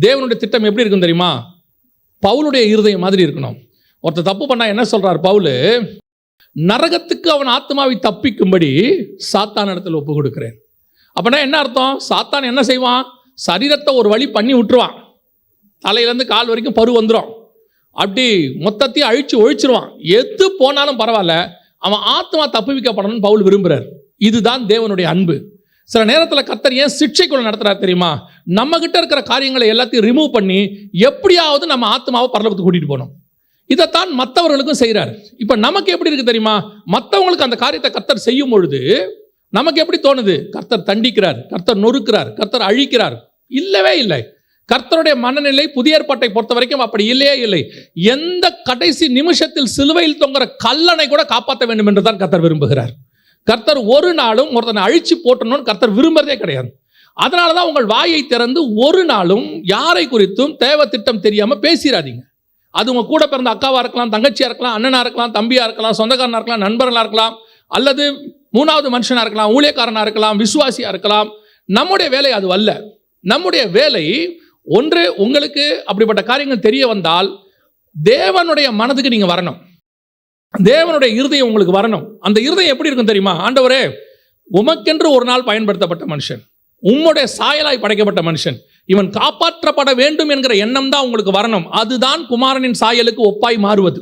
தேவனுடைய திட்டம் எப்படி இருக்கும் தெரியுமா? பவுலுடைய இருதயம் மாதிரி இருக்கணும். ஒருத்தர் தப்பு பண்ணா என்ன சொல்றார் பவுலு? நரகத்துக்கு அவன் ஆத்மாவை தப்பிக்கும்படி சாத்தான் இடத்துல ஒப்பு கொடுக்கிறேன். அப்படின்னா என்ன அர்த்தம்? சாத்தான் என்ன செய்வான்? சரீரத்தை ஒரு வழி பண்ணி விட்டுருவான். தலையிலேருந்து கால் வரைக்கும் பரு வந்துடும் அப்படி மொத்தத்தையும் அழிச்சு ஒழிச்சிருவான். எது போனாலும் பரவாயில்ல. அவன் ஆத்மா தப்புவிக்கப்படணும்னு பவுல் விரும்புகிறார் இதுதான் தேவனுடைய அன்பு. சில நேரத்தில் கத்தர் ஏன் சிக்ஷைக்குள்ள நடத்துறாரு தெரியுமா? நம்ம கிட்ட இருக்கிற காரியங்களை எல்லாத்தையும் ரிமூவ் பண்ணி எப்படியாவது நம்ம ஆத்மாவை பரலோகத்துக்கு கூட்டிட்டு போகணும். இதைத்தான் மற்றவர்களுக்கும் செய்கிறார் இப்போ நமக்கு எப்படி இருக்கு தெரியுமா? மற்றவங்களுக்கு அந்த காரியத்தை கத்தர் செய்யும் பொழுது நமக்கு எப்படி தோணுது? கர்த்தர் தண்டிக்கிறார் கர்த்தர் நொறுக்கிறார் கர்த்தர் அழிக்கிறார். இல்லவே இல்லை. கர்த்தருடைய மனநிலை புதிய ஏற்பாட்டை பொறுத்த வரைக்கும் அப்படி இல்லையே இல்லை. எந்த கடைசி நிமிஷத்தில் சிலுவையில் தொங்குற கல்லனை கூட காப்பாற்ற வேண்டும் என்று தான் கர்த்தர் விரும்புகிறார். கர்த்தர் ஒரு நாளும் ஒருத்தனை அழிச்சு போட்டணும்னு கர்த்தர் விரும்புறதே கிடையாது. அதனால தான் உங்கள் வாயை திறந்து ஒரு நாளும் யாரை குறித்தும் தேவை திட்டம் தெரியாமல் பேசிடாதீங்க அது உங்கள் கூட பிறந்த அக்காவாக இருக்கலாம் தங்கச்சியாக இருக்கலாம் அண்ணனாக இருக்கலாம் தம்பியாக இருக்கலாம் சொந்தக்காரனாக இருக்கலாம் நண்பர்களாக இருக்கலாம் அல்லது மூணாவது மனுஷனாக இருக்கலாம் ஊழியக்காரனாக இருக்கலாம் விசுவாசியாக இருக்கலாம். நம்முடைய வேலை அது அல்ல. நம்முடைய வேலை ஒன்று உங்களுக்கு அப்படிப்பட்ட காரியங்கள் தெரிய வந்தால் தேவனுடைய மனதுக்கு நீங்கள் வரணும். தேவனுடைய இருதயம் உங்களுக்கு வரணும். அந்த இருதயம் எப்படி இருக்கும் தெரியுமா? ஆண்டவரே உமக்கென்று ஒரு நாள் பயன்படுத்தப்பட்ட மனுஷன் உம்முடைய சாயலாய் படைக்கப்பட்ட மனுஷன் இவன் காப்பாற்றப்பட வேண்டும் என்கிற எண்ணம் தான் உங்களுக்கு வரணும். அதுதான் குமாரனின் சாயலுக்கு ஒப்பாய் மாறுவது.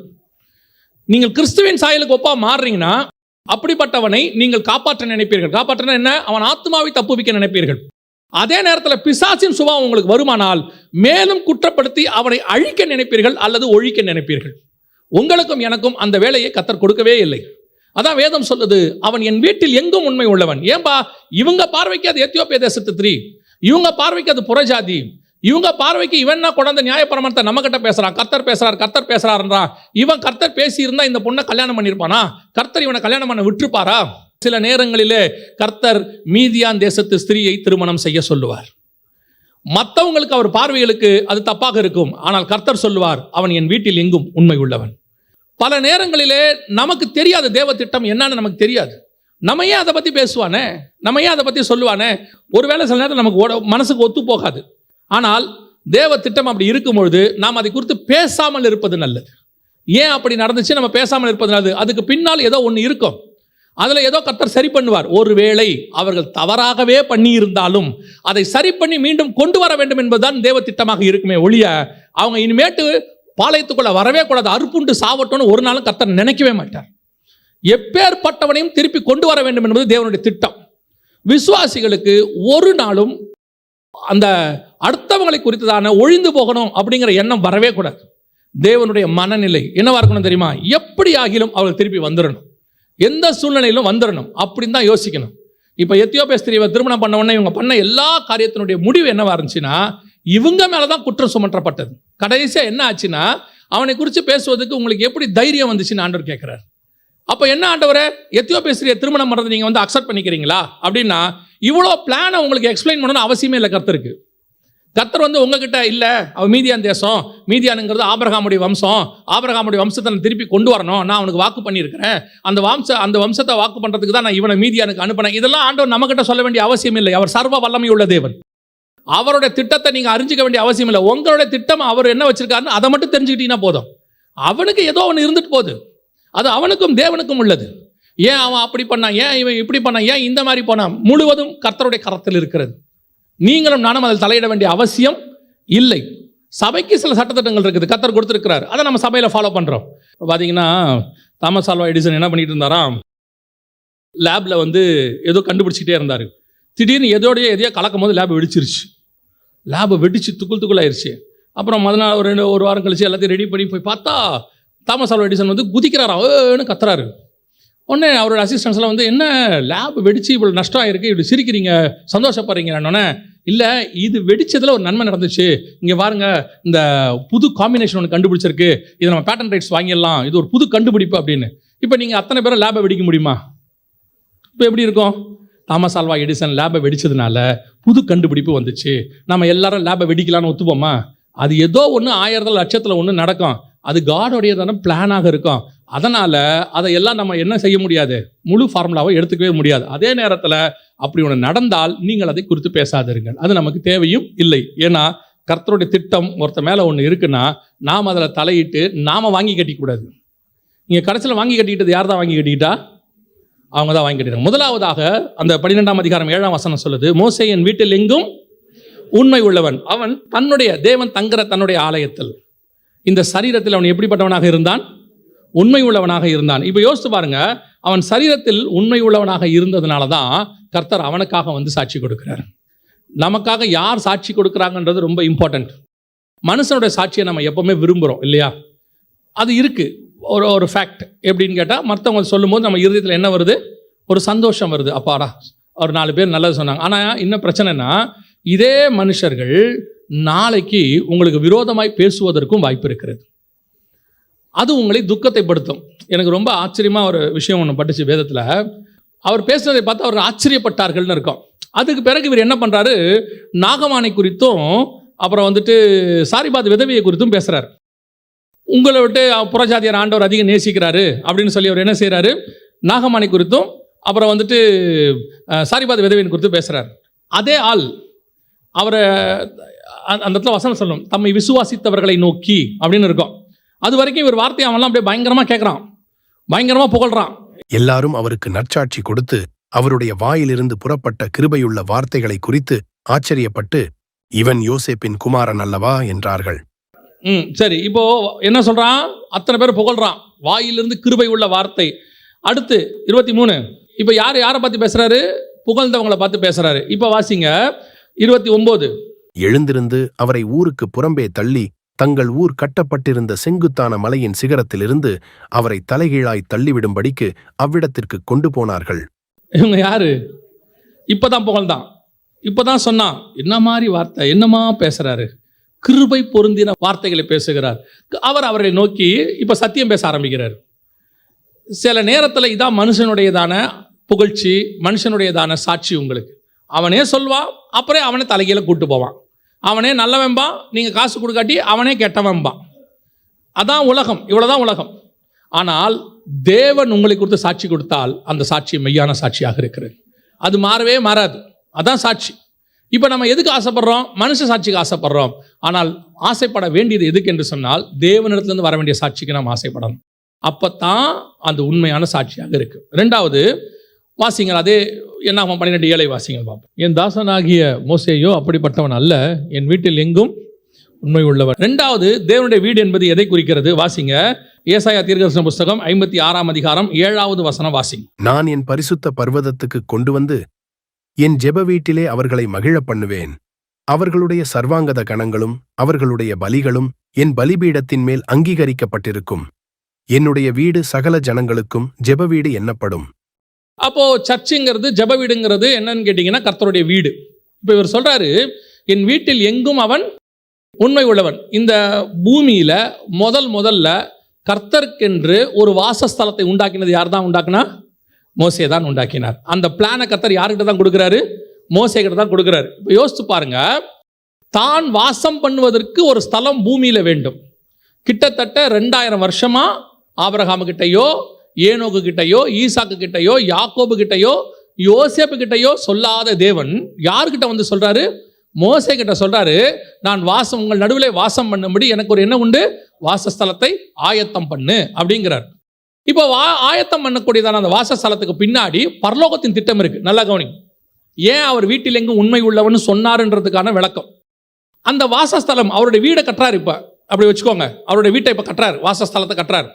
நீங்கள் கிறிஸ்துவின் சாயலுக்கு ஒப்பா மாறுறீங்கன்னா அப்படிப்பட்டவனை நீங்கள் காப்பாற்ற நினைப்பீர்கள். காப்பாற்ற என்ன? அவன் ஆத்மாவை தப்புவிக்க நினைப்பீர்கள். அதே நேரத்தில் பிசாசின் சுபாவம் உங்களுக்கு வருமானால் மேலும் குற்றப்படுத்தி அவனை அழிக்க நினைப்பீர்கள் அல்லது ஒழிக்க நினைப்பீர்கள். உங்களுக்கும் எனக்கும் அந்த வேலையை கத்தர் கொடுக்கவே இல்லை. அதான் வேதம் சொல்லுது அவன் என் வீட்டில் எங்கும் உண்மை உள்ளவன். ஏன்பா? இவங்க பார்வைக்கு அது எத்தியோப்பிய தேசத்து த்ரீ. இவங்க பார்வைக்கு அது புறஜாதி இவங்க பார்வைக்கு இவன் என்ன கொண்டாந்த நியாயப்பிரமாணத்தை நம்ம கிட்ட பேசுறான்? கர்த்தர் பேசுறார் கர்த்தர் பேசுறாருன்றா? இவன் கர்த்தர் பேசியிருந்தா இந்த பொண்ணை கல்யாணம் பண்ணியிருப்பானா? கர்த்தர் இவனை கல்யாணம் பண்ண விட்டுருப்பாரா? சில நேரங்களிலே கர்த்தர் மீதியான் தேசத்து ஸ்திரீயை திருமணம் செய்ய சொல்லுவார். மற்றவங்களுக்கு அவர் பார்வைகளுக்கு அது தப்பாக இருக்கும். ஆனால் கர்த்தர் சொல்லுவார் அவன் என் வீட்டில் எங்கும் உண்மை உள்ளவன். பல நேரங்களிலே நமக்கு தெரியாத தேவ திட்டம் என்னன்னு நமக்கு தெரியாது. நம்ம ஏன் அதை பற்றி பேசுவானே? நம்ம ஏன் அதை பற்றி சொல்லுவானே? ஒருவேளை சில நேரம் நமக்கு ஓட மனசுக்கு ஒத்து போகாது. ஆனால் தேவ திட்டம் அப்படி இருக்கும் பொழுது நாம் அதை குறித்து பேசாமல் இருப்பது நல்லது. ஏன் அப்படி நடந்துச்சு? நம்ம பேசாமல் இருப்பது நல்லது. அதுக்கு பின்னால் ஏதோ ஒன்று இருக்கும். அதில் ஏதோ கத்தர் சரி பண்ணுவார். ஒருவேளை அவர்கள் தவறாகவே பண்ணி இருந்தாலும் அதை சரி பண்ணி மீண்டும் கொண்டு வர வேண்டும் என்பதுதான் தேவ திட்டமாக இருக்குமே ஒழிய அவங்க இனிமேட்டு பாளையத்துக்குள்ள வரவே கூடாது. அறுப்புண்டு சாவட்டும்னு ஒரு நாளும் கர்த்தர் நினைக்கவே மாட்டார். எப்பேற்பட்டவனையும் திருப்பி கொண்டு வர வேண்டும் என்பது தேவனுடைய திட்டம். விசுவாசிகளுக்கு ஒரு நாளும் அந்த அடுத்தவங்களை குறித்ததான ஒழிந்து போகணும் அப்படிங்கிற எண்ணம் வரவே கூடாது. தேவனுடைய மனநிலை என்னவா இருக்கணும் தெரியுமா? எப்படி ஆகிலும் அவர்கள் திருப்பி வந்துடணும் எந்த சூழ்நிலையிலும் வந்துடணும் அப்படின்னு தான் யோசிக்கணும். இப்போ எத்தியோப்பிய ஸ்திரீவை திருமணம் பண்ண உடனே இவங்க பண்ண எல்லா காரியத்தினுடைய முடிவு என்னவா இருந்துச்சுன்னா இவங்க மேலே தான் குற்றம் சுமற்றப்பட்டது. கடைசியாக என்ன ஆச்சுன்னா அவனை குறித்து பேசுவதுக்கு உங்களுக்கு எப்படி தைரியம் வந்துச்சுன்னு ஆண்டவர் கேட்குறாரு. அப்போ என்ன ஆண்டவரை? எத்தியோப்பிய ஸ்திரியை திருமணம் பண்ணுறது நீங்கள் வந்து அக்செப்ட் பண்ணிக்கிறீங்களா? அப்படின்னா இவ்வளோ பிளானை உங்களுக்கு எக்ஸ்பிளைன் பண்ணணும்னு அவசியமே இல்லை கத்தருக்கு கத்தர் வந்து உங்ககிட்ட இல்லை அவ மீதியான் தேசம் மீதியானுங்கிறது ஆபரகாமுடைய வம்சம் ஆபரகாமுடைய வம்சத்தை நான் திருப்பி கொண்டு வரணும் நான் அவனுக்கு வாக்கு பண்ணியிருக்கிறேன். அந்த வம்ச அந்த வம்சத்தை வாக்கு பண்ணுறதுக்கு தான் நான் இவனை மீதியானுக்கு அனுப்பினேன். இதெல்லாம் ஆண்டவர் நம்மகிட்ட சொல்ல வேண்டிய அவசியம் இல்லை. அவர் சர்வ வல்லமை உள்ள தேவன். அவருடைய திட்டத்தை நீங்கள் அறிஞ்சிக்க வேண்டிய அவசியம் இல்லை. உங்களுடைய திட்டம் அவர் என்ன வச்சிருக்காருன்னு அதை மட்டும் தெரிஞ்சுக்கிட்டீங்கன்னா போதும். அவனுக்கு ஏதோ ஒன்று இருந்துட்டு போகுது. அது அவனுக்கும் தேவனுக்கும் உள்ளது. ஏன் அவன் அப்படி பண்ணான்? ஏன் இவன் இப்படி பண்ணான்? ஏன் இந்த மாதிரி போனான்? முழுவதும் கர்த்தருடைய கரத்தில் இருக்கிறது. நீங்களும் நானும் அதில் தலையிட வேண்டிய அவசியம் இல்லை. சபைக்கு சில சட்டத்திட்டங்கள் இருக்குது. கத்தர் கொடுத்துருக்கிறார். அதை நம்ம சபையில் ஃபாலோ பண்ணுறோம் இப்போ பார்த்தீங்கன்னா தாமஸ் ஆல்வா எடிசன் என்ன பண்ணிட்டு இருந்தாராம்? லேபில் வந்து ஏதோ கண்டுபிடிச்சிக்கிட்டே இருந்தார். திடீர்னு எதோடைய எதையோ கலக்கும் போது லேப் வெடிச்சிருச்சு. லேபை வெடிச்சு துக்குள் துக்குள்ளாயிருச்சு அப்புறம் மறுநாள் ஒரு ரெண்டு ஒரு வாரம் கழிச்சு எல்லாத்தையும் ரெடி பண்ணி போய் பார்த்தா தாமஸ் ஆல்வா எடிசன் வந்து குதிக்கிறாரா ஏன்னு கத்துறாரு. உடனே அவரோட அசிஸ்டன்ஸ்லாம் வந்து என்ன லேப் வெடிச்சு இவ்வளோ நஷ்டம் ஆயிருக்கு இப்படி சிரிக்கிறீங்க சந்தோஷப்படுறீங்க உடனே இல்லை இது வெடிச்சதில் ஒரு நன்மை நடந்துச்சு. இங்கே பாருங்க இந்த புது காம்பினேஷன் ஒன்று கண்டுபிடிச்சிருக்கு. இதை நம்ம பேட்டன் ரைட்ஸ் வாங்கிடலாம். இது ஒரு புது கண்டுபிடிப்பு அப்படின்னு. இப்போ நீங்கள் அத்தனை பேரும் லேபை வெடிக்க முடியுமா? இப்போ எப்படி இருக்கும்? தாமஸ் ஆல்வா எடிசன் லேபை வெடிச்சதுனால புது கண்டுபிடிப்பு வந்துச்சு. நம்ம எல்லாரும் லேபை வெடிக்கலாம்னு ஒத்துப்போமா? அது ஏதோ ஒன்று ஆயிரத்தில் லட்சத்தில் ஒன்று நடக்கும். அது காடோடையதான பிளானாக இருக்கும். அதனால் அதை எல்லாம் நம்ம என்ன செய்ய முடியாது? முழு ஃபார்முலாவை எடுத்துக்கவே முடியாது. அதே நேரத்தில் அப்படி ஒன்று நடந்தால் நீங்கள் அதை குறித்து பேசாதிருங்கள். அது நமக்கு தேவையும் இல்லை. ஏன்னா கர்த்தருடைய திட்டம் ஒருத்த மேலே ஒன்று இருக்குன்னா நாம் அதில் தலையிட்டு நாம் வாங்கி கட்டிக்கூடாது நீங்கள் கடைசியில் வாங்கி கட்டிக்கிட்டது யார் தான் வாங்கி கட்டிக்கிட்டா? அவங்க தான் வாங்கி கட்டிட்டாங்க முதலாவதாக அந்த பன்னிரெண்டாம் அதிகாரம் ஏழாம் வசனம் சொல்லுது மோசே என் வீட்டில் எங்கும் உண்மை உள்ளவன். அவன் தன்னுடைய தேவன் தங்குற தன்னுடைய ஆலயத்தில். இந்த சரீரத்தில் அவன் எப்படிப்பட்டவனாக இருந்தான்? உண்மை உள்ளவனாக இருந்தான். இப்போ யோசித்து பாருங்க அவன் சரீரத்தில் உண்மை உள்ளவனாக இருந்ததுனால தான் கர்த்தர் அவனுக்காக வந்து சாட்சி கொடுக்கிறார். நமக்காக யார் சாட்சி கொடுக்குறாங்கன்றது ரொம்ப இம்பார்ட்டண்ட் மனுஷனுடைய சாட்சியை நம்ம எப்பவுமே விரும்புகிறோம் இல்லையா? அது இருக்குது ஒரு ஒரு ஃபேக்ட் எப்படின்னு கேட்டால் மற்றவங்க சொல்லும்போது நம்ம இறுதியத்தில் என்ன வருது? ஒரு சந்தோஷம் வருது. அப்பாடா ஒரு நாலு பேர் நல்லது சொன்னாங்க. ஆனால் இன்னும் பிரச்சனைனா இதே மனுஷர்கள் நாளைக்கு உங்களுக்கு விரோதமாய் பேசுவதற்கும் வாய்ப்பு இருக்கிறது. அது உங்களை துக்கத்தை படுத்தும் எனக்கு ரொம்ப ஆச்சரியமாக ஒரு விஷயம் ஒன்று பட்டுச்சு வேதத்தில். அவர் பேசுனதை பார்த்து அவர் ஆச்சரியப்பட்டார்கள்னு இருக்கும். அதுக்கு பிறகு இவர் என்ன பண்ணுறாரு நாகமானை குறித்தும் அப்புறம் வந்துட்டு சாரிபாத் விதவியை குறித்தும் பேசுகிறார் உங்களை விட்டு புறஜாதியார் ஆண்டவர் அதிகம் நேசிக்கிறாரு அப்படின்னு சொல்லி அவர் என்ன செய்கிறாரு நாகமானி குறித்தும் அப்புறம் வந்துட்டு சாரிபாத விதவியின் குறித்து பேசுகிறார் அதே ஆள் அவரை அந்த அந்த இடத்துல வசனம் சொல்லணும் தம்மை விசுவாசித்தவர்களை நோக்கி அப்படின்னு இருக்கும். அது வரைக்கும் இவர் வார்த்தையை அவன்லாம் அப்படியே பயங்கரமாக கேட்குறான் பயங்கரமாக புகழ்றான். எல்லாரும் அவருக்கு நற்சாட்சி கொடுத்து அவருடைய வாயிலிருந்து புறப்பட்ட கிருபையுள்ள வார்த்தைகளை குறித்து ஆச்சரியப்பட்டு இவன் யோசேப்பின் குமாரன் அல்லவா? என்றார்கள். ம் சரி. இப்போ என்ன சொல்றான்? அத்தனை பேர் புகழ்றான். வாயிலிருந்து கிருபை உள்ள வார்த்தை. அடுத்து இருபத்தி மூணு. இப்போ யார் யாரை பார்த்து பேசுறாரு? புகழ்ந்தவங்களை பார்த்து பேசுறாரு. இப்போ வாசிங்க. இருபத்தி ஒன்பது எழுந்திருந்து அவரை ஊருக்கு புறம்பே தள்ளி தங்கள் ஊர் கட்டப்பட்டிருந்த செங்குத்தான மலையின் சிகரத்திலிருந்து அவரை தலைகீழாய் தள்ளிவிடும்படிக்கு அவ்விடத்திற்கு கொண்டு போனார்கள். இவங்க யாரு? இப்பதான் புகழ்ந்தான். இப்பதான் சொன்னான் என்ன மாதிரி வார்த்தை? என்னமா பேசுறாரு? கிருபை பொருந்தின வார்த்தைகளை பேசுகிறார். அவர் அவரை நோக்கி இப்போ சத்தியம் பேச ஆரம்பிக்கிறார். சில நேரத்தில் இதான் மனுஷனுடையதான புகழ்ச்சி மனுஷனுடையதான சாட்சி உங்களுக்கு. அவனே சொல்வான் அப்புறம் அவனை தலைகீழ கூட்டு போவான். அவனே நல்லவன்பான் நீங்கள் காசு கொடுக்காட்டி அவனே கெட்டவன்பான் அதான் உலகம் இவ்வளோதான் உலகம். ஆனால் தேவன் உங்களை கொடுத்து சாட்சி கொடுத்தால் அந்த சாட்சி மெய்யான சாட்சியாக இருக்கிறது. அது மாறவே மாறாது. அதான் சாட்சி. இப்போ நம்ம எதுக்கு ஆசைப்படுறோம்? மனுஷ சாட்சிக்கு ஆசைப்படுறோம். ஆனால் ஆசைப்பட வேண்டியது எதுக்கு என்று சொன்னால் தேவனிடத்துலேருந்து வர வேண்டிய சாட்சிக்கு நாம் ஆசைப்படணும். தான் அந்த உண்மையான சாட்சியாக இருக்குது ரெண்டாவது வாசிங்கள். அதே என்ன பன்னிரெண்டு ஏழை வாசிங்கள் பார்ப்போம் என் தாசனாகிய மோசேயோ அப்படிப்பட்டவன் அல்ல. என் வீட்டில் எங்கும் உண்மை உள்ளவர் ரெண்டாவது தேவனுடைய வீடு என்பது எதை குறிக்கிறது? வாசிங்க. ஏசாயா தீர்க்கதரிசன புஸ்தகம் ஐம்பத்தி ஆறாம் அதிகாரம் ஏழாவது வசனம் வாசிங்க. நான் என் பரிசுத்த பர்வதத்துக்கு கொண்டு வந்து என் ஜெப வீட்டிலே அவர்களை மகிழப் பண்ணுவேன். அவர்களுடைய சர்வாங்கத கணங்களும் அவர்களுடைய பலிகளும் என் பலிபீடத்தின் மேல் அங்கீகரிக்கப்பட்டிருக்கும். என்னுடைய வீடு சகல ஜனங்களுக்கும் ஜெப வீடு என்னப்படும். அப்போ சர்ச்சுங்கிறது ஜெப வீடுங்கிறது என்னன்னு கேட்டீங்கன்னா கர்த்தருடைய வீடு. இப்போ இவர் சொல்றாரு என் வீட்டில் எங்கும் அவன் உண்மை உள்ளவன். இந்த பூமியில முதல் முதல்ல கர்த்தர்க்கென்று ஒரு வாசஸ்தலத்தை உண்டாக்கினது யார் தான் உண்டாக்குனா? மோசே தான் உண்டாக்கினார். அந்த பிளானை கத்தர் யார்கிட்ட தான் கொடுக்குறாரு? மோசே கிட்ட தான் கொடுக்குறாரு. இப்போ யோசித்து பாருங்க. தான் வாசம் பண்ணுவதற்கு ஒரு ஸ்தலம் பூமியில் வேண்டும். கிட்டத்தட்ட ரெண்டாயிரம் வருஷமா ஆபிரகாமு கிட்டயோ ஏனோக்கு கிட்டையோ ஈசாக்கு கிட்டையோ யாக்கோபு கிட்டையோ யோசேப்பு கிட்டையோ சொல்லாத தேவன் யார்கிட்ட வந்து சொல்றாரு? மோசை கிட்ட சொல்றாரு நான் வாசம் உங்கள் நடுவில் வாசம் பண்ணும்படி எனக்கு ஒரு என்ன உண்டு. வாசஸ்தலத்தை ஆயத்தம் பண்ணு. அப்படிங்கிறார். இப்போ வா ஆயத்தம் பண்ணக்கூடியதான அந்த வாசஸ்தலத்துக்கு பின்னாடி பரலோகத்தின் திட்டம் இருக்கு. நல்லா கவனி ஏன் அவர் வீட்டில் எங்கும் உண்மை உள்ளவன்னு சொன்னாருன்றதுக்கான விளக்கம். அந்த வாசஸ்தலம் அவருடைய வீடை கட்டுறாரு இப்போ. அப்படி வச்சுக்கோங்க. அவருடைய வீட்டை இப்போ கட்டுறாரு. வாசஸ்தலத்தை கட்டுறாரு.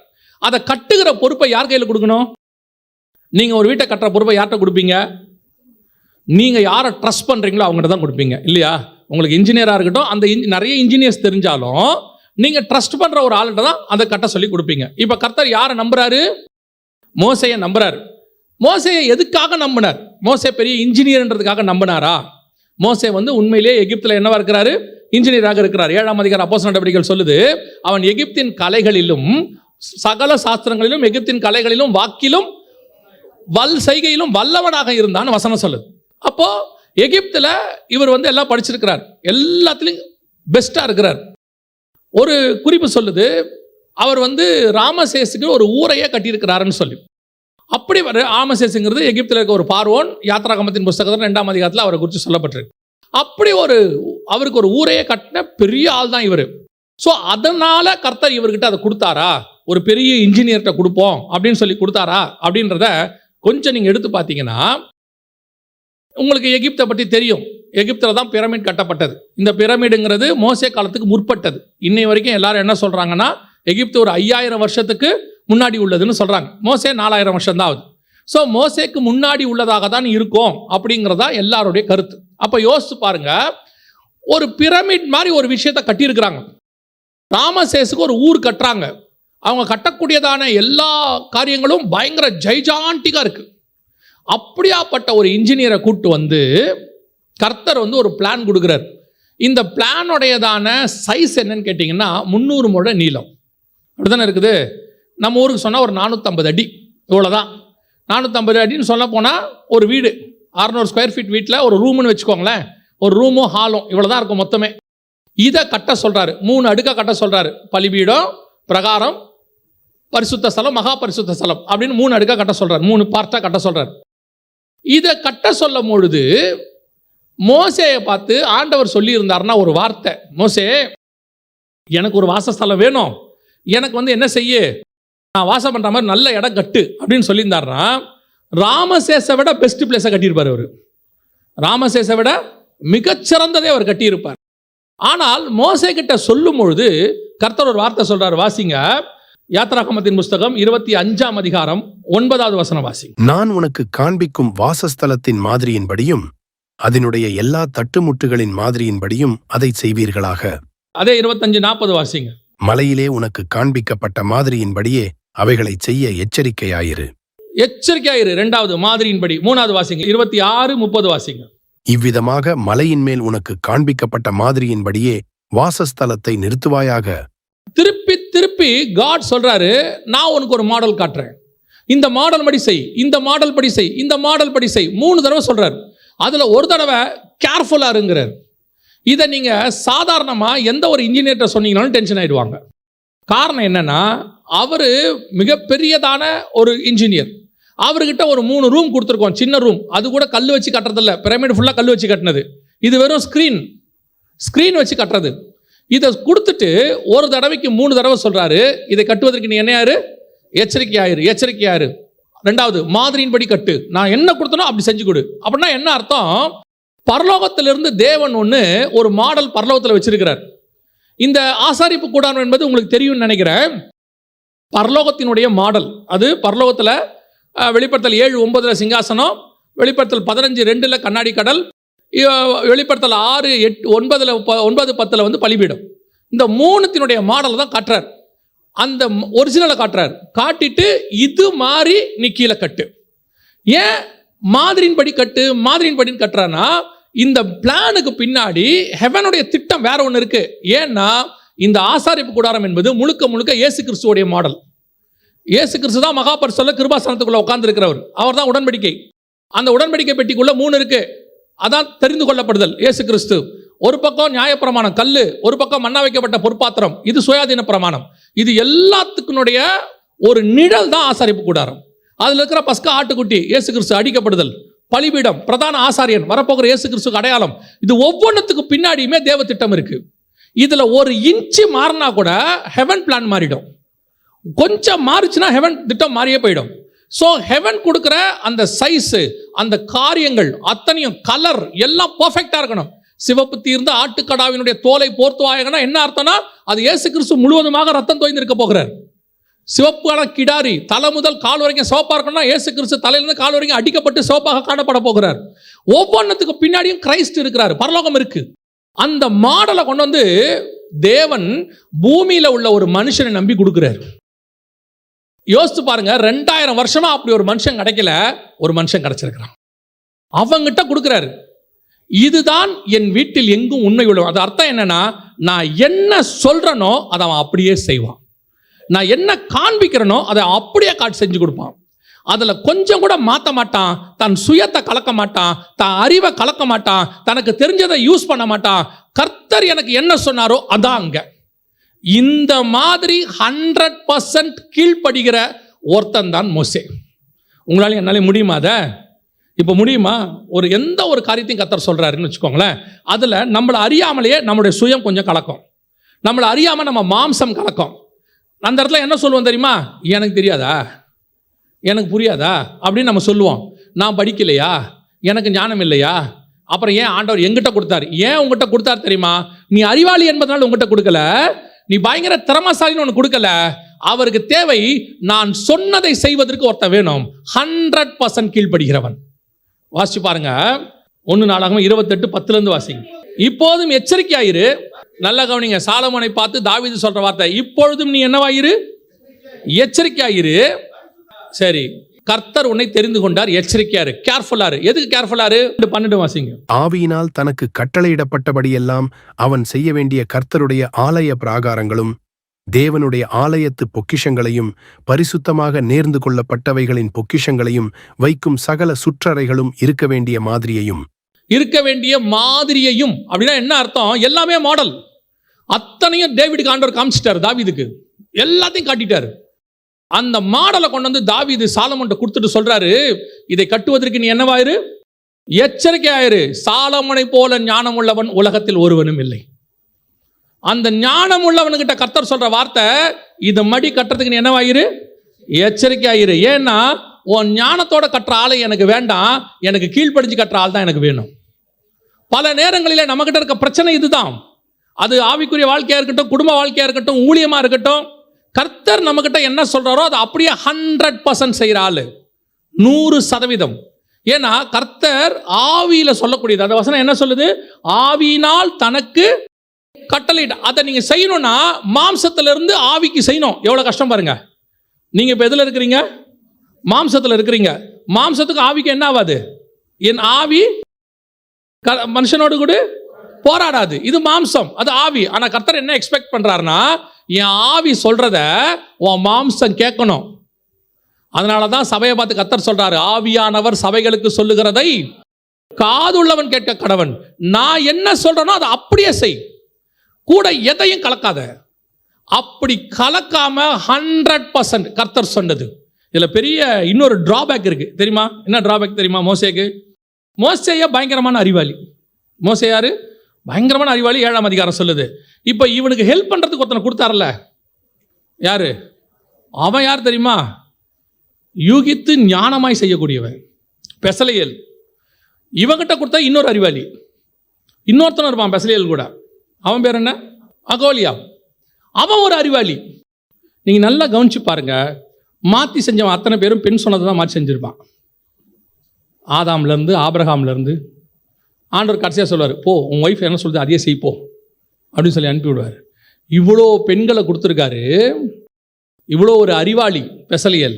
அதை கட்டுகிற பொறுப்பை யார் கையில் கொடுக்கணும்? நீங்கள் ஒரு வீட்டை கட்டுற பொறுப்பை யார்கிட்ட கொடுப்பீங்க? நீங்கள் யாரை ட்ரஸ்ட் பண்ணுறீங்களோ அவங்ககிட்ட தான் கொடுப்பீங்க. இல்லையா? உங்களுக்கு இன்ஜினியராக இருக்கட்டும் அந்த இன் நிறைய இன்ஜினியர்ஸ் தெரிஞ்சாலும் நீங்கள் ட்ரஸ்ட் பண்ணுற ஒரு ஆள்கிட்ட தான் அதை கட்ட சொல்லி கொடுப்பீங்க. இப்போ கர்த்தர் யாரை நம்புறாரு? மோசையை நம்புறாரு. மோசையை எதுக்காக நம்பினார்? மோசை பெரிய இன்ஜினியர்ன்றதுக்காக நம்பினாரா? மோசை வந்து உண்மையிலேயே எகிப்தில் என்னவா இருக்கிறாரு? இன்ஜினியராக இருக்கிறார். ஏழாம் அதிகார அப்போஸ் நடவடிக்கைகள் சொல்லுது அவன் எகிப்தின் கலைகளிலும் சகல சாஸ்திரங்களிலும் எகிப்தின் கலைகளிலும் வாக்கிலும் வல் செய்கையிலும் வல்லவனாக இருந்தான்னு வசனம் சொல்லுது. அப்போ எகிப்தில் இவர் வந்து எல்லாம் படிச்சிருக்கிறார். எல்லாத்துலேயும் பெஸ்ட்டாக இருக்கிறார். ஒரு குறிப்பு சொல்லுது அவர் வந்து ராமசேஸுக்கு ஒரு ஊரையே கட்டியிருக்கிறாருன்னு சொல்லி. அப்படி வர ஆமசேஸுங்கிறது எகிப்தில் இருக்க ஒரு பார்வோன் யாத்ராகமத்தின் புஸ்தகத்தில் ரெண்டாம் அதிகாரத்தில் அவரை குறித்து சொல்லப்பட்டிருக்கு. அப்படி ஒரு அவருக்கு ஒரு ஊரையே கட்டின பெரிய ஆள் தான் இவர். ஸோ அதனால் கர்த்தர் இவர்கிட்ட அதை கொடுத்தாரா? ஒரு பெரிய இன்ஜினியர்கிட்ட கொடுப்போம் அப்படின்னு சொல்லி கொடுத்தாரா? அப்படின்றத கொஞ்சம் நீங்கள் எடுத்து பார்த்தீங்கன்னா உங்களுக்கு எகிப்தை பற்றி தெரியும். எகிப்தில் தான் பிரமிட் கட்டப்பட்டது. இந்த பிரமிடுங்கிறது மோசே காலத்துக்கு முற்பட்டது. இன்னை வரைக்கும் எல்லாரும் என்ன சொல்கிறாங்கன்னா எகிப்து ஒரு ஐயாயிரம் வருஷத்துக்கு முன்னாடி உள்ளதுன்னு சொல்கிறாங்க மோசே நாலாயிரம் வருஷம் தான் ஆகுது. ஸோ மோசேக்கு முன்னாடி உள்ளதாக தான் இருக்கும் அப்படிங்கிறதா எல்லாருடைய கருத்து. அப்போ யோசிச்சு பாருங்க ஒரு பிரமிட் மாதிரி ஒரு விஷயத்தை கட்டியிருக்கிறாங்க. ராமசேஸுக்கு ஒரு ஊர் கட்டுறாங்க. அவங்க கட்டக்கூடியதான எல்லா காரியங்களும் பயங்கர ஜைஜாண்டிக்காக இருக்கு. அப்படியாப்பட்ட ஒரு இன்ஜினியரை கூட்டு வந்து கர்த்தர் வந்து ஒரு பிளான் கொடுக்குறார். இந்த பிளானுடையதான சைஸ் என்னன்னு கேட்டிங்கன்னா முந்நூறு முழ நீளம். அப்படிதானே இருக்குது? நம்ம ஊருக்கு சொன்னால் ஒரு நானூற்றம்பது அடி. இவ்வளோதான் நானூற்றம்பது அடின்னு சொல்ல போனால் ஒரு வீடு. அறநூறு ஸ்கொயர் ஃபீட் வீட்டில் ஒரு ரூம்னு வச்சுக்கோங்களேன். ஒரு ரூமும் ஹாலும் இவ்வளோ தான் இருக்கும் மொத்தமே. இதை கட்ட சொல்கிறாரு மூணு அடுக்க கட்ட சொல்கிறாரு பலிபீடம் பிரகாரம் பரிசுத்த ஸ்தலம் மகா பரிசுத்த ஸ்தலம் அப்படின்னு மூணு அடுக்க கட்ட சொல்கிறார் மூணு பார்ட்டாக கட்ட சொல்கிறார் இதை கட்ட சொல்லும் பொழுது மோசையை பார்த்து ஆண்டவர் சொல்லியிருந்தார்னா ஒரு வார்த்தை. மோசே எனக்கு ஒரு வாசஸ்தலம் வேணும். எனக்கு வந்து என்ன செய்ய? நான் வாசம் பண்ணுற மாதிரி நல்ல இடம் கட்டு அப்படின்னு சொல்லியிருந்தாருன்னா ராமசேஷை விட பெஸ்ட் பிளேஸை கட்டியிருப்பார் அவர். ராமசேஷை விட மிகச்சிறந்ததே அவர் கட்டியிருப்பார். ஆனால் மோசை கிட்ட சொல்லும் பொழுது கர்த்தர் ஒரு வார்த்தை சொல்றார் வாசிங்க. யாத்ராகமத்தின் புஸ்தகம் இருபத்தி அஞ்சாம் அதிகாரம் ஒன்பதாவது வசனம் வாசி நான் உனக்கு காண்பிக்கும் வாசஸ்தலத்தின் மாதிரியின்படியும் அதனுடைய எல்லா தட்டுமுட்டுகளின் மாதிரியின்படியும் அதை செய்வீர்களாக. அதே இருபத்தஞ்சு நாற்பது வாசிங்க. மலையிலே உனக்கு காண்பிக்கப்பட்ட மாதிரியின்படியே அவைகளைச் செய்ய எச்சரிக்கையாயிரு. எச்சரிக்கையாயிரு ரெண்டாவது மாதிரியின்படி. மூணாவது வாசிங்க இருபத்தி ஆறு முப்பது வாசிங்க. இவ்விதமாக மலையின் மேல் உனக்கு காண்பிக்கப்பட்ட மாதிரியின்படியே வாசஸ்தலத்தை நிறுத்துவாயாக. திருப்பி திருப்பி காட் சொல்றாரு நான் உனக்கு ஒரு மாடல் காட்டுறேன். இந்த மாடல் படி செய் இந்த மாடல் படி செய் இந்த மாடல் படி செய் மூணு தடவை சொல்றாரு. அதில் ஒரு தடவை கேர்ஃபுல்லாக இருங்கிறார். இதை நீங்கள் சாதாரணமாக எந்த ஒரு இன்ஜினியர்கிட்ட சொன்னீங்கனாலும் டென்ஷன் ஆகிடுவாங்க காரணம் என்னென்னா அவர் மிகப்பெரியதான ஒரு இன்ஜினியர் அவர்கிட்ட ஒரு மூணு ரூம் கொடுத்துருக்கோம் சின்ன ரூம் அது கூட கல் வச்சு கட்டுறதில்ல. பிரமிடு ஃபுல்லாக கல் வச்சு கட்டினது. இது வெறும் ஸ்க்ரீன் ஸ்க்ரீன் வச்சு கட்டுறது. இதை கொடுத்துட்டு ஒரு தடவைக்கு மூணு தடவை சொல்கிறாரு இதை கட்டுவதற்கு நீ என்ன யாரு எச்சரிக்கையாயிரு. எச்சரிக்கையாயிரு. ரெண்டாவது மாதிரியின்படி கட்டு. நான் என்ன கொடுத்தனோ அப்படி செஞ்சு கொடு. அப்படின்னா என்ன அர்த்தம்? பரலோகத்திலிருந்து தேவன் ஒன்று ஒரு மாடல் பரலோகத்தில் வச்சிருக்கிறார். இந்த ஆசாரிப்பு கூடாரம் என்பது உங்களுக்கு தெரியும்னு நினைக்கிறேன். பரலோகத்தினுடைய மாடல். அது பரலோகத்தில் வெளிப்படுத்தல் ஏழு ஒன்பதில் சிங்காசனம் வெளிப்படுத்தல் பதினஞ்சு ரெண்டில் கண்ணாடி கடல் வெளிப்படுத்தல் ஆறு எட்டு ஒன்பதில் ப- ஒன்பது பத்தில் வந்து பலிபீடம். இந்த மூணுத்தினுடைய மாடல் தான் கட்டுறார். அந்த ஒரிஜினலை காட்டுறார். காட்டிட்டு இது மாதிரி நீ கீழே கட்டு. ஏன் மாதிரியின்படி கட்டு மாதிரியின்படின்னு கட்டுறான்னா இந்த பிளானுக்கு பின்னாடி ஹெவனுடைய திட்டம் வேற ஒன்று இருக்கு. ஏன்னா இந்த ஆசாரிப்பு கூடாரம் என்பது முழுக்க முழுக்க இயேசு கிறிஸ்துவோடைய மாடல் இயேசு கிறிஸ்து தான் மகாபரிசல்ல கிருபாசனத்துக்குள்ள உட்கார்ந்துருக்கிறவர். அவர் தான் உடன்படிக்கை. அந்த உடன்படிக்கை பெட்டிக்குள்ள மூணு இருக்கு. அதான் தெரிந்து கொள்ளப்படுதல். இயேசு கிறிஸ்து. ஒரு பக்கம் நியாயப்பிரமாணம் கல் ஒரு பக்கம் மண்ணா வைக்கப்பட்ட பொற்பாத்திரம். இது சுயாதீன பிரமாணம். இது எல்லாத்துக்குனுடைய ஒரு நிழல் தான் ஆசாரிப்பு கூடாரம். அதில் இருக்கிற பஸ்கா ஆட்டுக்குட்டி இயேசு கிறிஸ்து அடிக்கப்படுதல் பலிபீடம் பிரதான ஆசாரியன் வரப்போகிற இயேசு கிறிஸ்துக்கு அடையாளம். இது ஒவ்வொன்றுத்துக்கு பின்னாடியுமே தேவ திட்டம் இருக்கு. இதில் ஒரு இன்ச்சு மாறினா கூட ஹெவன் பிளான் மாறிடும். கொஞ்சம் மாறுச்சுன்னா ஹெவன் திட்டம் மாறியே போயிடும். ஸோ ஹெவன் கொடுக்குற அந்த சைஸு அந்த காரியங்கள் அத்தனையும் கலர் எல்லாம் பர்ஃபெக்டாக இருக்கணும். சிவப்பு தீர்ந்த ஆட்டுக்கடாவினுடைய தோலை போர்த்துவாயகனா என்ன அர்த்தம்னா அது இயேசு கிறிஸ்து முழுவதுமாக ரத்தம் தோய்ந்திருக்க போகிறார். சிவப்பான கிடாரி தலை முதல் கால் வரைக்கும் சோப்பாக இருக்கணும்னா இயேசு கிறிஸ்து தலையிலிருந்து கால் வரைக்கும் அடிக்கப்பட்டு சிவப்பாக காணப்பட போகிறார். ஒவ்வொன்றத்துக்கு பின்னாடியும் கிரைஸ்ட் இருக்கிறார் பரலோகம் இருக்கு. அந்த மாடலை கொண்டு வந்து தேவன் பூமியில உள்ள ஒரு மனுஷனை நம்பி கொடுக்கிறார். யோசித்து பாருங்க ரெண்டாயிரம் வருஷமா அப்படி ஒரு மனுஷன் கிடைக்கல ஒரு மனுஷன் கிடைச்சிருக்கிறான். அவங்கிட்ட கொடுக்குறாரு இதுதான் என் வீட்டில் எங்கும் உண்மை உள்ளவன். அது அர்த்தம் என்னன்னா நான் என்ன சொல்றேனோ அதை அவன் அப்படியே செய்வான். நான் என்ன காண்பிக்கிறேனோ அதை அப்படியே காட்டி செஞ்சு கொடுப்பான். அதில் கொஞ்சம் கூட மாற்ற மாட்டான் தன் சுயத்தை கலக்க மாட்டான் தன் அறிவை கலக்க மாட்டான் தனக்கு தெரிஞ்சதை யூஸ் பண்ண மாட்டான். கர்த்தர் எனக்கு என்ன சொன்னாரோ அதான் அங்க. இந்த மாதிரி ஹண்ட்ரட் பர்சன்ட் கீழ்ப்படுகிற ஒருத்தன் தான் மோசே. உங்களால என்னாலே முடியுமா அதை? இப்போ முடியுமா? ஒரு எந்த ஒரு காரியத்தையும் கத்தர் சொல்கிறாருன்னு வச்சுக்கோங்களேன். அதில் நம்மளை அறியாமலேயே நம்மளுடைய சுயம் கொஞ்சம் கலக்கும். நம்மளை அறியாமல் நம்ம மாம்சம் கலக்கும். அந்த இடத்துல என்ன சொல்லுவோம் தெரியுமா? எனக்கு தெரியாதா? எனக்கு புரியாதா? அப்படின்னு நம்ம சொல்லுவோம். நான் படிக்கலையா? எனக்கு ஞானம் இல்லையா? அப்புறம் ஏன் ஆண்டவர் எங்கிட்ட கொடுத்தாரு? ஏன் உங்ககிட்ட கொடுத்தாரு தெரியுமா? நீ அறிவாளி என்பதனால உங்ககிட்ட கொடுக்கல. நீ பயங்கர திறமசாலின்னு ஒன்று கொடுக்கல. அவருக்கு தேவை நான் சொன்னதை செய்வதற்கு ஒருத்தன் வேணும். ஹண்ட்ரட் பர்சன்ட் கீழ்ப்படுகிறவன். வாசிச்சு பாருங்க. ஒன்று நாளாகவும் இருபத்தெட்டு பத்துலேருந்து வாசிங்க. இப்போதும் எச்சரிக்கையாயிரு. நல்ல கவனிங்க. சாலமோனை பார்த்து தாவீது சொல்கிற வார்த்தை. இப்பொழுதும் நீ என்னவாயிரு? எச்சரிக்கையாயிரு. சரி. கர்த்தர் உன்னை தெரிந்து கொண்டார். எச்சரிக்கையாரு கேர்ஃபுல்லாரு எதுக்கு கேர்ஃபுல்லாரு பன்னெண்டு வாசிங்க. ஆவியினால் தனக்கு கட்டளையிடப்பட்டபடியெல்லாம் அவன் செய்ய வேண்டிய கர்த்தருடைய ஆலய பிராகாரங்களும் தேவனுடைய ஆலயத்து பொக்கிஷங்களையும் பரிசுத்தமாக நேர்ந்து கொள்ளப்பட்டவைகளின் பொக்கிஷங்களையும் வைக்கும் சகல சுற்றறைகளும் இருக்க வேண்டிய மாதிரியையும். இருக்க வேண்டிய மாதிரியையும் அப்படின்னா என்ன அர்த்தம்? எல்லாமே மாடல் அத்தனையும் டேவிடுக்கு ஆண்டவர் காமிச்சிட்டாரு தாவிதுக்கு. எல்லாத்தையும் காட்டிட்டாரு. அந்த மாடலை கொண்டு வந்து தாவிது சாலமன்ட்ட கொடுத்துட்டு சொல்றாரு இதை கட்டுவதற்கு நீ என்னவாயிரு? எச்சரிக்கையாயிரு. சாலமனை போல ஞானம் உள்ளவன் உலகத்தில் ஒருவனும் இல்லை. அந்த ஞானம் உள்ளவனுக்கிட்ட கர்த்தர் சொல்ற வார்த்தை இதை மடி கட்டுறதுக்கு நீ என்னவாயிரு? எச்சரிக்கையாயிரு. ஏன்னா உன் ஞானத்தோட கட்டுற ஆளை எனக்கு வேண்டாம். எனக்கு கீழ்ப்படிஞ்சு கட்டுற ஆள் தான் எனக்கு வேணும். பல நேரங்களில் நம்மகிட்ட இருக்க பிரச்சனை இதுதான். அது ஆவிக்குரிய வாழ்க்கையா இருக்கட்டும் குடும்ப வாழ்க்கையா இருக்கட்டும் ஊழியமா இருக்கட்டும் கர்த்தர் நம்மக்கிட்ட என்ன சொல்றாரோ அதை அப்படியே ஹண்ட்ரட் பர்சன்ட் செய்கிற ஆளு. நூறு சதவீதம். ஏன்னா கர்த்தர் ஆவியில சொல்லக்கூடியது. அந்த வசனம் என்ன சொல்லுது? ஆவியினால் தனக்கு கட்டளையிட்ட அதை நீங்கள் செய்யணும்னா மாம்சத்திலிருந்து ஆவிக்கு செய்யணும். எவ்வளோ கஷ்டம் பாருங்க. நீங்கள் இப்போ எதில் இருக்கிறீங்க? மாம்சத்தில் இருக்கிறீங்க. மாம்சத்துக்கு ஆவிக்கு என்ன ஆகாது என் ஆவி க- மனுஷனோடு கூட போராடாது. இது மாம்சம் அது ஆவி. ஆனால் கர்த்தர் என்ன எக்ஸ்பெக்ட் பண்ணுறாருன்னா என் ஆவி சொல்கிறத உன் மாம்சம் கேட்கணும். அதனால தான் சபையை பார்த்து கத்தர் சொல்றாரு ஆவியானவர் சபைகளுக்கு சொல்லுகிறதை காதுள்ளவன் கேட்க கடவன். நான் என்ன சொல்றேனோ அதை அப்படியே செய். கூட எதையும் கலக்காத. அப்படி கலக்காம ஹண்ட்ரட் பர்சன்ட் கர்த்தர் சொன்னது. இதில் பெரிய இன்னொரு டிராபேக் இருக்கு. தெரியுமா? என்ன டிராபேக் தெரியுமா மோசேக்கு? மோசேய பயங்கரமான அறிவாளி. மோசே யாரு? பயங்கரமான அறிவாளி ஏழாம் அதிகாரம் சொல்லுது. இப்போ இவனுக்கு ஹெல்ப் பண்ணுறதுக்கு ஒருத்தனை கொடுத்தாருல. யாரு? அவன் யார் தெரியுமா? யூகித்து ஞானமாய் செய்யக்கூடியவன். பெசலையல். இவங்கிட்ட கொடுத்தா இன்னொரு அறிவாளி. இன்னொருத்தனும் இருப்பான் பெசலையல் கூட. அவன் பேர் என்ன? அகோலியா. அவன் ஒரு அறிவாளி. நீங்கள் நல்லா கவனிச்சு பாருங்க. மாற்றி செஞ்சவன் அத்தனை பேரும் பெண் சொன்னதை தான் மாற்றி செஞ்சுருப்பான். ஆதாம்லேருந்து ஆபிரகாம்லேருந்து ஆண்டவர் கடைசியாக சொல்லுவார் போ உன் ஒய்ஃப் என்ன சொல்லுது அதையே செய்ப்போ அப்படின்னு சொல்லி அனுப்பி விடுவார். இவ்வளோ பெண்களை கொடுத்துருக்காரு. இவ்வளோ ஒரு அறிவாளி பெசலியல்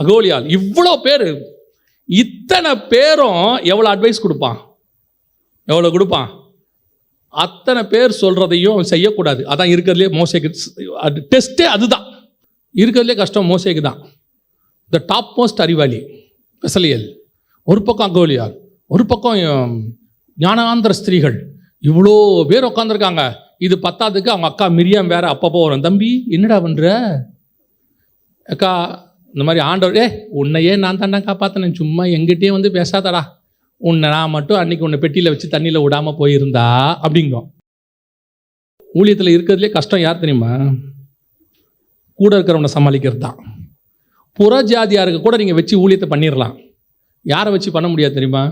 அகோலியால் இவ்வளோ பேர். இத்தனை பேரும் எவ்வளோ அட்வைஸ் கொடுப்பான்? எவ்வளோ கொடுப்பான்? அத்தனை பேர் சொல்கிறதையும் அவன் செய்யக்கூடாது. அதான் இருக்கிறதுலே மோசைக்கு அது டெஸ்ட்டே அதுதான். இருக்கிறதுலே கஷ்டம் மோசைக்கு தான். த டாப் மோஸ்ட் அறிவாளி வெசலியல் ஒரு பக்கம் அங்கோலியார் ஒரு பக்கம் ஞானாந்திர ஸ்திரீகள். இவ்வளோ பேர் உட்காந்துருக்காங்க இது பத்தாதுக்கு அவங்க அக்கா மிரியாம் வேற அப்பப்போ வரும். தம்பி என்னடா பண்ணுற அக்கா இந்த மாதிரி ஆண்டவர் ஏ உன்னையே நான் தாண்டா காப்பாற்றினேன் சும்மா எங்கிட்டே வந்து பேசாதடா. உன்னை நான் மட்டும் அன்னைக்கு உன்னை பெட்டியில் வச்சு தண்ணியில் விடாமல் போயிருந்தா? அப்படிங்கும் ஊழியத்தில் இருக்கிறதுலே கஷ்டம் யார் தெரியுமா? கூட இருக்கிறவனை சமாளிக்கிறது தான் புற ஜாதியாருக்கு கூட நீங்கள் வச்சு ஊழியத்தை பண்ணிடலாம் யாரை வச்சு பண்ண முடியாது தெரியுமா?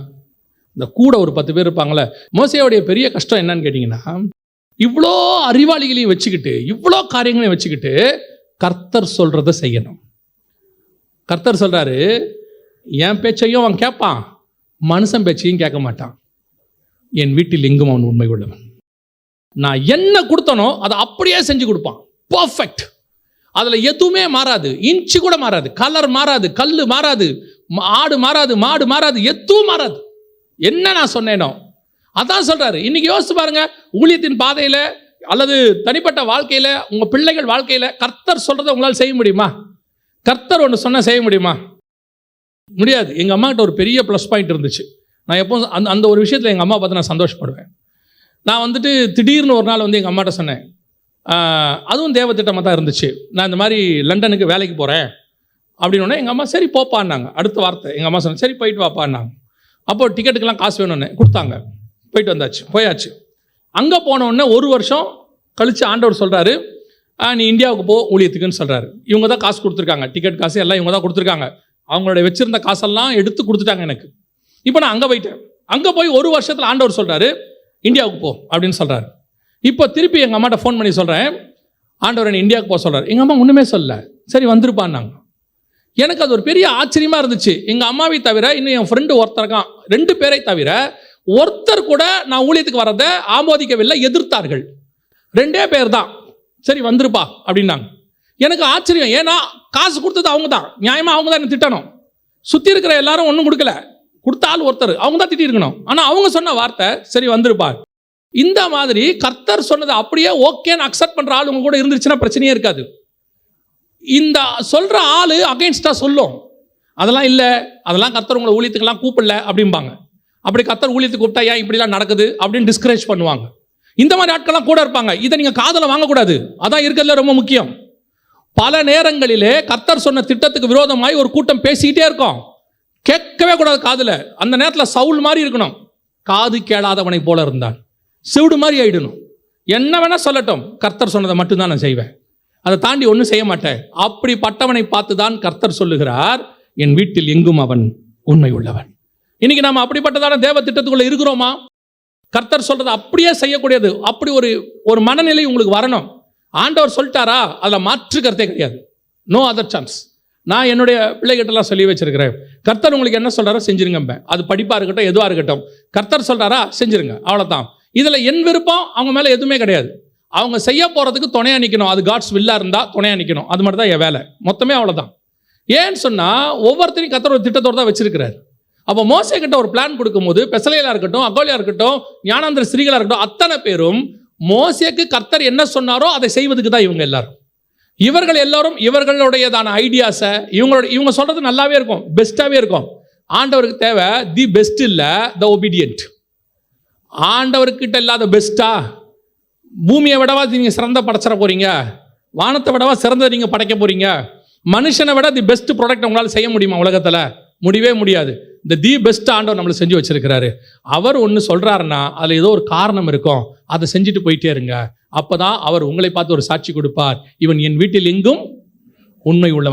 இந்த கூட ஒரு பத்து பேர் இருப்பாங்களே மோசையோடைய பெரிய கஷ்டம் என்னன்னு கேட்டிங்கன்னா இவ்வளோ அறிவாளிகளையும் வச்சுக்கிட்டு இவ்வளோ காரியங்களையும் வச்சுக்கிட்டு கர்த்தர் சொல்கிறத செய்யணும். கர்த்தர் சொல்கிறாரு என் பேச்சையும் அவன் கேட்பான் மனுஷன் பேச்சையும் கேட்க மாட்டான். என் வீட்டில் எங்கும் அவன் உண்மை உள்ளவன் நான் என்ன கொடுத்தனோ அதை அப்படியே செஞ்சு கொடுப்பான். பர்ஃபெக்ட் அதில் எதுவுமே மாறாது. இன்ச்சு கூட மாறாது. கலர் மாறாது. கல் மாறாது. ஆடு மாறாது. மாடு மாறாது. எதுவும் மாறாது. என்ன நான் சொன்னேனோ. அதான் சொல்கிறாரு இன்னைக்கு யோசிச்சு பாருங்க. ஊழியத்தின் பாதையில் அல்லது தனிப்பட்ட வாழ்க்கையில் உங்கள் பிள்ளைகள் வாழ்க்கையில் கர்த்தர் சொல்கிறத உங்களால் செய்ய முடியுமா? கர்த்தர் ஒன்று சொன்னால் செய்ய முடியுமா? முடியாது. எங்கள் அம்மாட்ட ஒரு பெரிய ப்ளஸ் பாயிண்ட் இருந்துச்சு. நான் எப்போ அந்த அந்த ஒரு விஷயத்தில் எங்கள் அம்மா பார்த்து நான் சந்தோஷப்படுவேன். நான் வந்துட்டு திடீர்னு ஒரு நாள் வந்து எங்கள் அம்மாட்ட சொன்னேன். அதுவும் தேவ திட்டமாக தான் இருந்துச்சு. நான் இந்த மாதிரி லண்டனுக்கு வேலைக்கு போகிறேன் அப்படின்னோடனே எங்கள் அம்மா சரி போப்பான்னாங்க அடுத்த வார்த்தை. எங்கள் அம்மா சொன்னேன் சரி போயிட்டு வாப்பான்னாங்க அப்போ டிக்கெட்டுக்கெல்லாம் காசு வேணும்னு கொடுத்தாங்க. போயிட்டு வந்தாச்சு. போயாச்சு. அங்கே போன ஒரு வருஷம் கழிச்சு ஆண்டவர் சொல்கிறாரு நீ இந்தியாவுக்கு போ ஊழியத்துக்குன்னு சொல்கிறாரு இவங்க தான் காசு கொடுத்துருக்காங்க. டிக்கெட் காசு எல்லாம் இவங்க தான் கொடுத்துருக்காங்க. அவங்களுடைய வச்சிருந்த காசெல்லாம் எடுத்து கொடுத்துட்டாங்க எனக்கு. இப்போ நான் அங்கே போயிட்டேன். அங்கே போய் ஒரு வருஷத்தில் ஆண்டவர் சொல்கிறாரு இந்தியாவுக்கு போ அப்படின்னு சொல்கிறாரு இப்போ திருப்பி எங்கள் அம்மாட்ட ஃபோன் பண்ணி சொல்கிறேன் ஆண்டவர் என்னை இந்தியாவுக்கு போக சொல்கிறார் எங்கள் அம்மா ஒன்றுமே சொல்லல. சரி வந்திருப்பான்னாங்க. எனக்கு அது ஒரு பெரிய ஆச்சரியமாக இருந்துச்சு. எங்கள் அம்மாவை தவிர இன்னும் என் ஃப்ரெண்டு ஒருத்தருக்கான் ரெண்டு பேரை தவிர ஒருத்தர் கூட நான் ஊழியத்துக்கு வரதை ஆமோதிக்கவில்லை எதிர்த்தார்கள். ரெண்டே பேர் தான் சரி வந்திருப்பா அப்படின்னாங்க. எனக்கு ஆச்சரியம். ஏன்னா காசு கொடுத்தது அவங்க தான் நியாயமாக அவங்க தான் என்ன திட்டணும். சுற்றி இருக்கிற எல்லாரும் ஒன்றும் கொடுக்கல. கொடுத்த ஆள் ஒருத்தர். அவங்க தான் திட்டிருக்கணும் ஆனால் அவங்க சொன்ன வார்த்தை சரி வந்திருப்பார் இந்த மாதிரி கர்த்தர் சொன்னதை அப்படியே ஓகேன்னு அக்செப்ட் பண்ணுற ஆள் உங்க கூட இருந்துச்சுன்னா பிரச்சனையே இருக்காது. இந்த சொல்கிற ஆள் அகைன்ஸ்டாக சொல்லும். அதெல்லாம் இல்லை. அதெல்லாம் கர்த்தர் உங்களை ஊழியத்துக்கெல்லாம் கூப்பிடல அப்படிம்பாங்க. அப்படி கர்த்தர் ஊழியத்துக்கு கூப்பிட்டா ஏன் இப்படிலாம் நடக்குது அப்படின்னு டிஸ்கரேஜ் பண்ணுவாங்க. இந்த மாதிரி ஆட்கள்லாம் கூட இருப்பாங்க. இதை நீங்கள் காதில் வாங்கக்கூடாது. அதான் இருக்கிறதுல ரொம்ப முக்கியம். பல நேரங்களிலே கர்த்தர் சொன்ன திட்டத்துக்கு விரோதமாய் ஒரு கூட்டம் பேசிக்கிட்டே இருக்கும். கேட்கவே கூடாது காதில். அந்த நேரத்தில் சவுல் மாதிரி இருக்கணும். காது கேளாதவனை போல இருந்தான். சிவிடு மாதிரி ஆயிடணும். என்ன வேணா சொல்லட்டும். கர்த்தர் சொன்னதை மட்டும்தான் நான் செய்வேன். அதை தாண்டி ஒன்றும் செய்ய மாட்டேன். அப்படிப்பட்டவனை பார்த்து தான் கர்த்தர் சொல்லுகிறார். என் வீட்டில் எங்கும் அவன் உண்மை உள்ளவன். இன்னைக்கு நாம் அப்படிப்பட்டதான தேவ திட்டத்துக்குள்ள இருக்கிறோமா? கர்த்தர் சொல்றது அப்படியே செய்யக்கூடியது. அப்படி ஒரு ஒரு மனநிலை உங்களுக்கு வரணும். ஆண்டவர் சொல்லிட்டாரா? அதில் மாற்று கருத்தே கிடையாது. நோ அதர் சான்ஸ் நான் என்னுடைய பிள்ளைகிட்டலாம் சொல்லி வச்சிருக்கிறேன். கர்த்தர் உங்களுக்கு என்ன சொல்கிறாரோ செஞ்சிருங்க அது படிப்பாக இருக்கட்டும் எதுவாக இருக்கட்டும். கர்த்தர் சொல்கிறாரா செஞ்சிருங்க. அவ்வளோதான் இதில் என் விருப்பம் அவங்க மேலே எதுவுமே கிடையாது. அவங்க செய்ய போகிறதுக்கு துணையாக நிற்கணும் அது காட்ஸ் வில்லாக இருந்தால் துணையாக நிற்கணும் அது மாதிரி தான் என் வேலை. மொத்தமே அவ்வளோதான் ஏன்னு சொன்னால் ஒவ்வொருத்தரையும் கர்த்தர் ஒரு திட்டத்தோடு தான் வச்சிருக்கிறார். அப்போ மோசை கிட்ட ஒரு பிளான் கொடுக்கும்போது பெசலையாக இருக்கட்டும் அகோலியாக இருக்கட்டும் ஞானாந்திர ஸ்ரீகளாக இருக்கட்டும் அத்தனை பேரும் மோசேக்கு கர்த்தர் என்ன சொன்னாரோ அதை செய்வதுக்கு தான் இவங்க எல்லாரும். இவர்கள் எல்லாரும் இவர்களுடையதான ஐடியாஸை இவங்களோட இவங்க சொல்றது நல்லாவே இருக்கும் பெஸ்ட்டாகவே இருக்கும். ஆண்டவருக்கு தேவை தி பெஸ்ட் இல்லை த ஒபீடியன்ட் ஆண்டவர்கிட்ட இல்லாத பெஸ்ட்டா பூமியை விடவா நீங்கள் சிறந்த படைச்சிட போறீங்க? வானத்தை விடவா சிறந்ததை நீங்கள் படைக்க போறீங்க? மனுஷனை விட தி பெஸ்ட் ப்ராடக்ட் உங்களால் செய்ய முடியுமா உலகத்தில்? முடியவே முடியாது. இந்த தி பெஸ்ட் ஆண்டவர் நம்மளை செஞ்சு வச்சிருக்கிறாரு. அவர் ஒன்று சொல்கிறாருன்னா அதில் ஏதோ ஒரு காரணம் இருக்கும். அதை செஞ்சுட்டு போயிட்டே இருங்க. அப்பதான் அவர் உங்களை பார்த்து ஒரு சாட்சி கொடுப்பார். இவன் என் வீட்டில் எங்கும் உண்மை உள்ள